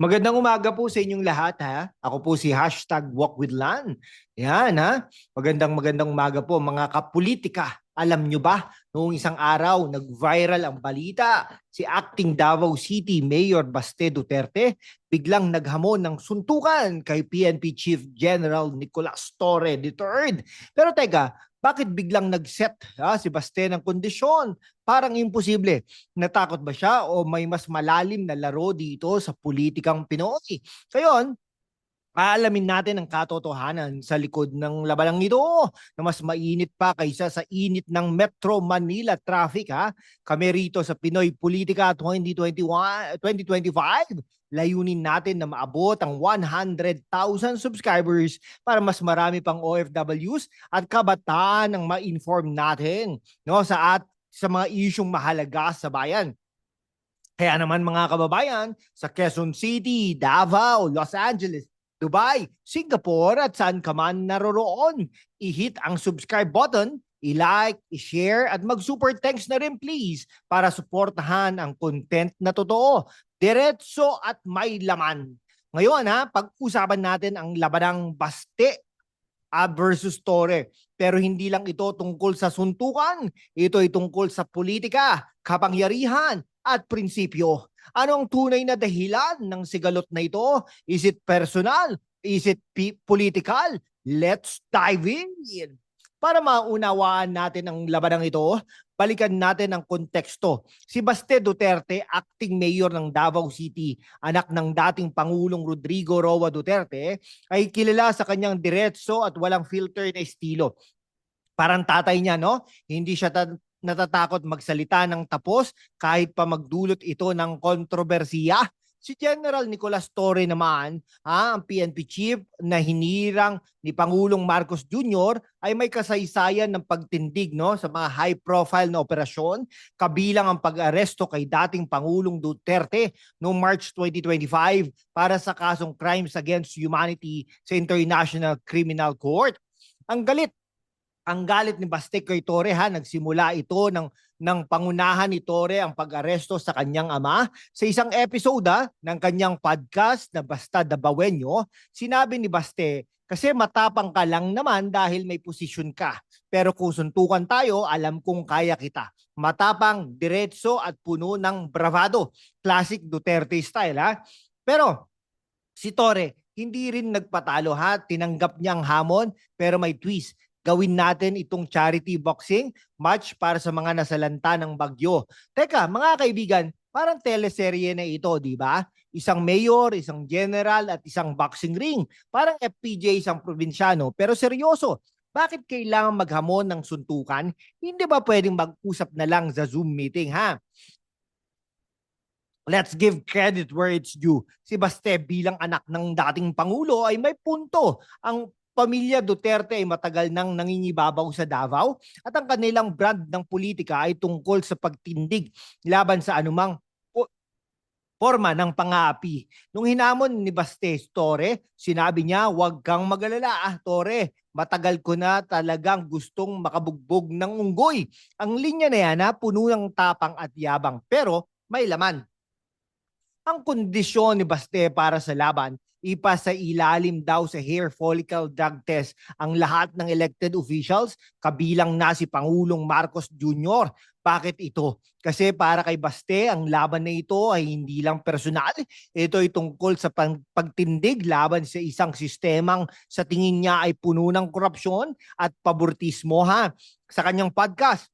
Magandang umaga po sa inyong lahat ha. Ako po si hashtag Walk with Lan. Yan ha. Magandang magandang umaga po mga kapolitika. Alam nyo ba, noong isang araw, nag-viral ang balita. Si acting Davao City Mayor Baste Duterte biglang naghamon ng suntukan kay PNP Chief General Nicolas Torre III. Pero teka, bakit biglang nag-set ha, si Baste ng kondisyon? Parang imposible. Natakot ba siya o may mas malalim na laro dito sa politikang Pinoy? Ngayon, aalamin natin ang katotohanan sa likod ng labanang ito na mas mainit pa kaysa sa init ng Metro Manila traffic ha. Kami rito sa Pinoy Politika 2021, 2025, layunin natin na maabot ang 100,000 subscribers para mas marami pang OFWs at kabataan ang ma-inform natin no sa at sa mga isyong mahalaga sa bayan. Kaya naman mga kababayan, sa Quezon City, Davao, Los Angeles, Dubai, Singapore at saan ka man naroroon, i-hit ang subscribe button, i-like, i-share at mag-super thanks na rin please para suportahan ang content na totoo, diretso at may laman. Ngayon ha, pag-usapan natin ang labanang baste versus Tore. Pero hindi lang ito tungkol sa suntukan, ito ay tungkol sa politika, kapangyarihan at prinsipyo. Ano ang tunay na dahilan ng sigalot na ito? Is it personal? Is it political? Let's dive in! Para maunawaan natin ang labanang ito, balikan natin ang konteksto. Si Baste Duterte, acting mayor ng Davao City, anak ng dating Pangulong Rodrigo Roa Duterte, ay kilala sa kanyang diretso at walang filter na estilo. Parang tatay niya, no? Hindi siya natatakot magsalita ng tapos kahit pa magdulot ito ng kontrobersiya. Si General Nicolas Torre naman, ha, ang PNP chief na hinirang ni Pangulong Marcos Jr. ay may kasaysayan ng pagtindig no sa mga high profile na operasyon kabilang ang pag-aresto kay dating Pangulong Duterte noong March 2025 para sa kasong crimes against humanity sa International Criminal Court. Ang galit ang galit ni Baste kay Torre ha, nagsimula ito ng, ng pangunahan ni Torre ang pag-aresto sa kanyang ama. Sa isang episode ha, ng kanyang podcast na Basta Dabawenyo, sinabi ni Baste, kasi matapang ka lang naman dahil may posisyon ka. Pero kung suntukan tayo, alam kong kaya kita. Matapang, diretso at puno ng bravado. Classic Duterte style ha. Pero si Torre, hindi rin nagpatalo ha. Tinanggap niyang hamon pero may twist gawin natin itong charity boxing match para sa mga nasalanta ng bagyo. Teka, mga kaibigan, parang teleserye na ito, di ba? Isang mayor, isang general at isang boxing ring. Parang FPJ isang probinsyano, pero seryoso. Bakit kailangan maghamon ng suntukan? Hindi ba pwedeng mag-usap na lang sa Zoom meeting, ha? Let's give credit where it's due. Si Baste bilang anak ng dating Pangulo ay may punto. Ang pamilya Duterte ay matagal nang nangingibabaw sa Davao at ang kanilang brand ng politika ay tungkol sa pagtindig laban sa anumang forma ng pangapi. Nung hinamon ni Bastes Torre, sinabi niya, huwag kang magalala ah, Torre. Matagal ko na talagang gustong makabugbog ng unggoy. Ang linya na yan ha, puno ng tapang at yabang pero may laman. Ang kondisyon ni Baste para sa laban, ipa sa ilalim daw sa hair follicle drug test ang lahat ng elected officials, kabilang na si Pangulong Marcos Jr. Bakit ito? Kasi para kay Baste, ang laban na ito ay hindi lang personal. Ito ay tungkol sa pagtindig laban sa isang sistemang sa tingin niya ay puno ng korupsyon at pabortismo ha. Sa kanyang podcast,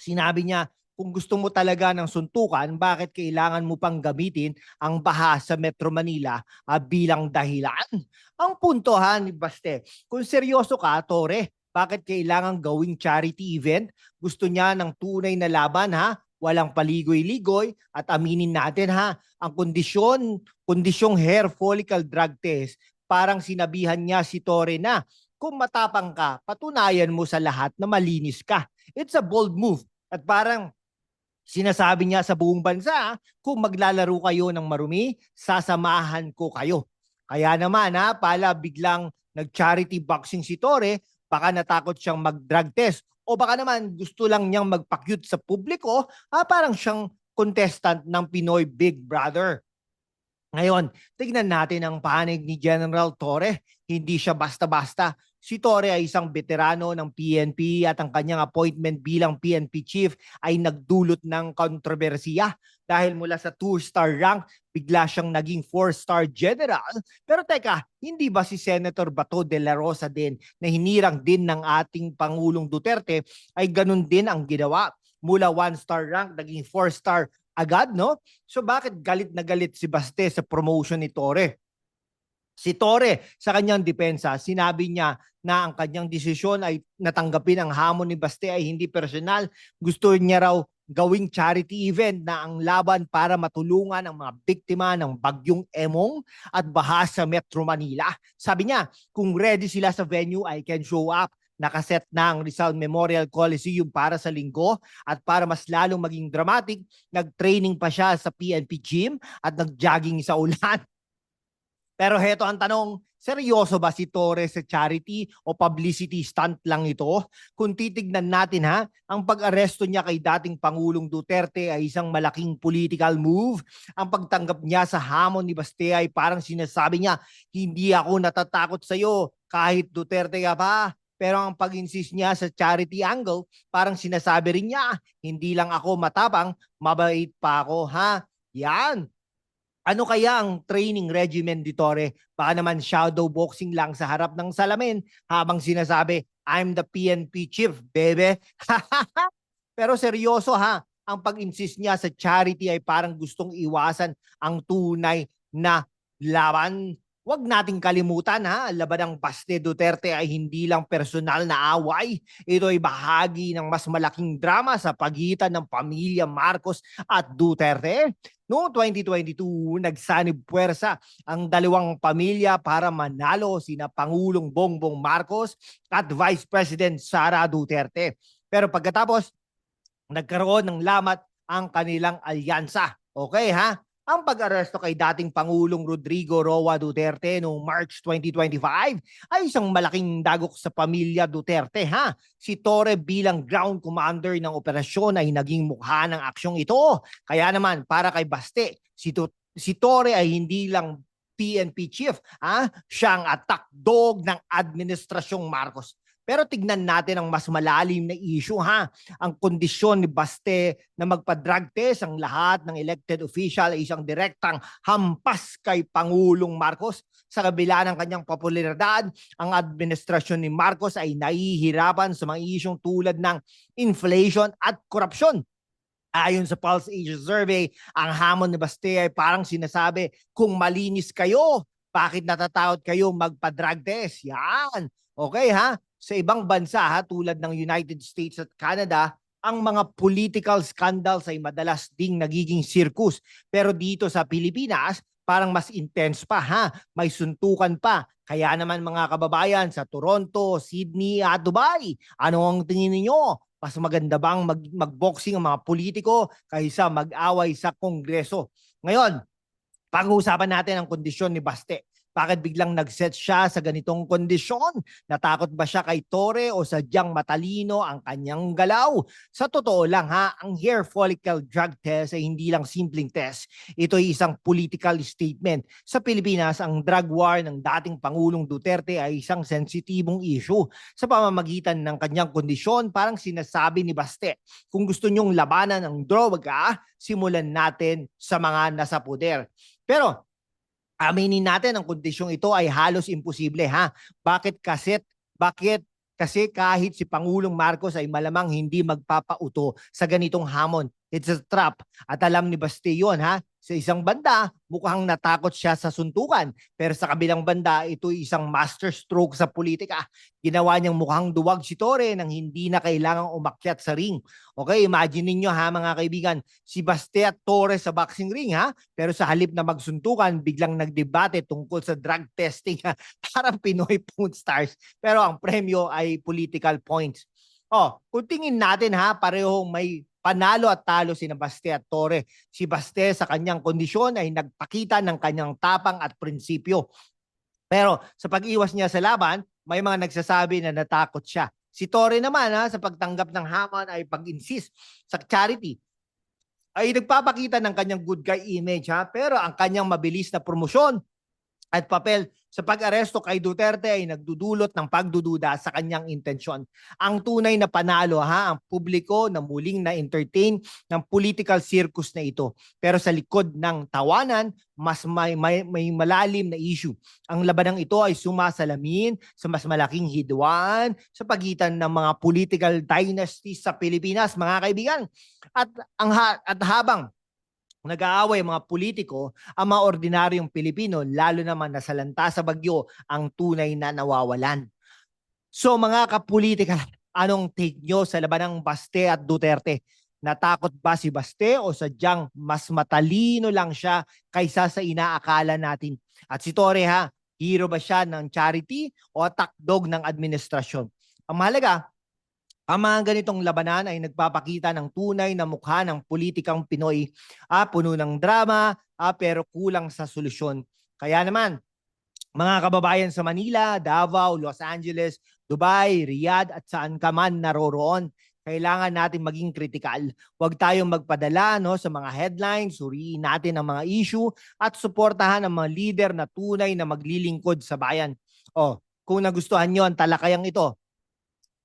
sinabi niya, kung gusto mo talaga ng suntukan, bakit kailangan mo pang gamitin ang baha sa Metro Manila ah, bilang dahilan? Ang punto ni Baste, kung seryoso ka, Tore, bakit kailangan gawing charity event? Gusto niya ng tunay na laban ha? Walang paligoy-ligoy at aminin natin ha, ang kondisyon, kondisyong hair follicle drug test, parang sinabihan niya si Tore na kung matapang ka, patunayan mo sa lahat na malinis ka. It's a bold move. At parang Sinasabi niya sa buong bansa, kung maglalaro kayo ng marumi, sasamahan ko kayo. Kaya naman ha, pala biglang nag-charity boxing si Tore, baka natakot siyang mag-drug test o baka naman gusto lang niyang magpa-cute sa publiko, ah, parang siyang contestant ng Pinoy Big Brother. Ngayon, tignan natin ang panig ni General Torre. Hindi siya basta-basta. Si Torre ay isang veterano ng PNP at ang kanyang appointment bilang PNP chief ay nagdulot ng kontrobersiya dahil mula sa two-star rank, bigla siyang naging four-star general. Pero teka, hindi ba si Senator Bato de la Rosa din na hinirang din ng ating Pangulong Duterte ay ganun din ang ginawa? Mula one-star rank, naging four-star agad, no? So bakit galit na galit si Baste sa promotion ni Torre? Si Torre, sa kanyang depensa, sinabi niya na ang kanyang desisyon ay natanggapin ang hamon ni Baste ay hindi personal. Gusto niya raw gawing charity event na ang laban para matulungan ang mga biktima ng bagyong Emong at baha sa Metro Manila. Sabi niya, kung ready sila sa venue, I can show up. Nakaset na ang Rizal Memorial Coliseum para sa linggo at para mas lalong maging dramatic, nag-training pa siya sa PNP gym at nag-jogging sa ulan. Pero heto ang tanong, seryoso ba si Torres sa charity o publicity stunt lang ito? Kung titignan natin ha, ang pag-aresto niya kay dating Pangulong Duterte ay isang malaking political move. Ang pagtanggap niya sa hamon ni Baste ay parang sinasabi niya, hindi ako natatakot sa iyo kahit Duterte ka pa. Pero ang pag-insist niya sa charity angle, parang sinasabi rin niya, hindi lang ako matapang, mabait pa ako ha. Yan, ano kaya ang training regimen ni Torre? Baka naman shadow boxing lang sa harap ng salamin habang sinasabi, I'm the PNP chief, bebe. Pero seryoso ha, ang pag-insist niya sa charity ay parang gustong iwasan ang tunay na laban. Huwag nating kalimutan ha, laban ng Baste Duterte ay hindi lang personal na away. Ito ay bahagi ng mas malaking drama sa pagitan ng pamilya Marcos at Duterte. Noong 2022, nagsanib puwersa ang dalawang pamilya para manalo sina Pangulong Bongbong Marcos at Vice President Sara Duterte. Pero pagkatapos, nagkaroon ng lamat ang kanilang alyansa. Okay ha? Ang pag-aresto kay dating Pangulong Rodrigo Roa Duterte noong March 2025 ay isang malaking dagok sa pamilya Duterte ha. Si Torre bilang ground commander ng operasyon ay naging mukha ng aksyong ito. Kaya naman para kay Baste, si, si Torre ay hindi lang PNP chief, ha? siyang attack dog ng administrasyong Marcos. Pero tignan natin ang mas malalim na issue ha. Ang kondisyon ni Baste na magpa-drug test ang lahat ng elected official ay isang direktang hampas kay Pangulong Marcos. Sa kabila ng kanyang popularidad, ang administrasyon ni Marcos ay nahihirapan sa mga isyong tulad ng inflation at korupsyon. Ayon sa Pulse Asia Survey, ang hamon ni Baste ay parang sinasabi, kung malinis kayo, bakit natatakot kayo magpa-drug test? Yan. Okay ha? Sa ibang bansa ha, tulad ng United States at Canada, ang mga political scandals ay madalas ding nagiging circus. Pero dito sa Pilipinas, parang mas intense pa ha, may suntukan pa. Kaya naman mga kababayan sa Toronto, Sydney at Dubai, ano ang tingin niyo? Mas maganda bang mag, mag-boxing ang mga politiko kaysa mag-away sa kongreso? Ngayon, pag-uusapan natin ang kondisyon ni Baste. Bakit biglang nag-set siya sa ganitong kondisyon? Natakot ba siya kay Tore o sadyang matalino ang kanyang galaw? Sa totoo lang ha, ang hair follicle drug test ay hindi lang simpleng test. Ito ay isang political statement. Sa Pilipinas, ang drug war ng dating Pangulong Duterte ay isang sensitibong issue. Sa pamamagitan ng kanyang kondisyon, parang sinasabi ni Baste, kung gusto nyong labanan ang droga, simulan natin sa mga nasa poder. Pero aminin natin ang kondisyong ito ay halos imposible ha. Bakit kasi bakit kasi kahit si Pangulong Marcos ay malamang hindi magpapauto sa ganitong hamon. It's a trap. At alam ni Baste yun ha. Sa isang banda, mukhang natakot siya sa suntukan. Pero sa kabilang banda, ito isang master stroke sa politika. Ginawa niyang mukhang duwag si Torre nang hindi na kailangang umakyat sa ring. Okay, imagine niyo ha mga kaibigan, si Baste at Torre sa boxing ring ha. Pero sa halip na magsuntukan, biglang nagdebate tungkol sa drug testing ha. Parang Pinoy Pawn Stars. Pero ang premyo ay political points. Oh, kung tingin natin ha, parehong may panalo at talo si Baste at Torre. Si Baste sa kanyang kondisyon ay nagpakita ng kanyang tapang at prinsipyo. Pero sa pag-iwas niya sa laban, may mga nagsasabi na natakot siya. Si Torre naman ha, sa pagtanggap ng hamon ay pag-insist sa charity. ay nagpapakita ng kanyang good guy image ha pero ang kanyang mabilis na promosyon at papel sa pag-aresto kay Duterte ay nagdudulot ng pagdududa sa kanyang intensyon. Ang tunay na panalo ha, ang publiko na muling na-entertain ng political circus na ito. Pero sa likod ng tawanan, mas may, may, may malalim na issue. Ang labanang ito ay sumasalamin sa mas malaking hidwaan sa pagitan ng mga political dynasties sa Pilipinas, mga kaibigan. At ang at habang nag-aaway mga politiko, ang mga ordinaryong Pilipino, lalo naman nasalanta sa bagyo, ang tunay na nawawalan. So mga kapolitika, anong take nyo sa labanang Baste at Duterte? Natakot ba si Baste o sadyang mas matalino lang siya kaysa sa inaakala natin? At si Torre ha, hero ba siya ng charity o takdog ng administrasyon? Ang mahalaga, ang mga ganitong labanan ay nagpapakita ng tunay na mukha ng politikang Pinoy. Ah, puno ng drama, ah, pero kulang sa solusyon. Kaya naman, mga kababayan sa Manila, Davao, Los Angeles, Dubai, Riyadh at saan ka man naroroon, kailangan natin maging kritikal. Huwag tayong magpadala no, sa mga headlines, suriin natin ang mga issue at suportahan ang mga leader na tunay na maglilingkod sa bayan. O, kung nagustuhan nyo ang talakayang ito,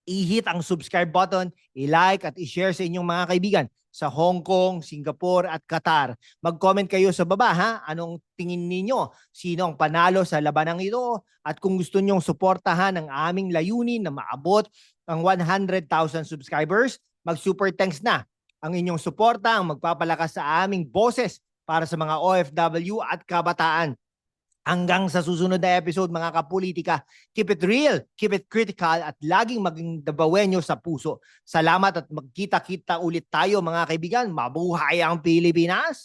i-hit ang subscribe button, i-like at i-share sa inyong mga kaibigan sa Hong Kong, Singapore at Qatar. Mag-comment kayo sa baba ha, anong tingin ninyo? Sino ang panalo sa labanang ito? At kung gusto nyong suportahan ang aming layunin na maabot ang 100,000 subscribers, mag-super thanks na. Ang inyong suporta ang magpapalakas sa aming boses para sa mga OFW at kabataan. Hanggang sa susunod na episode mga kapolitika, keep it real, keep it critical at laging maging dabawenyo sa puso. Salamat at magkita-kita ulit tayo mga kaibigan. Mabuhay ang Pilipinas!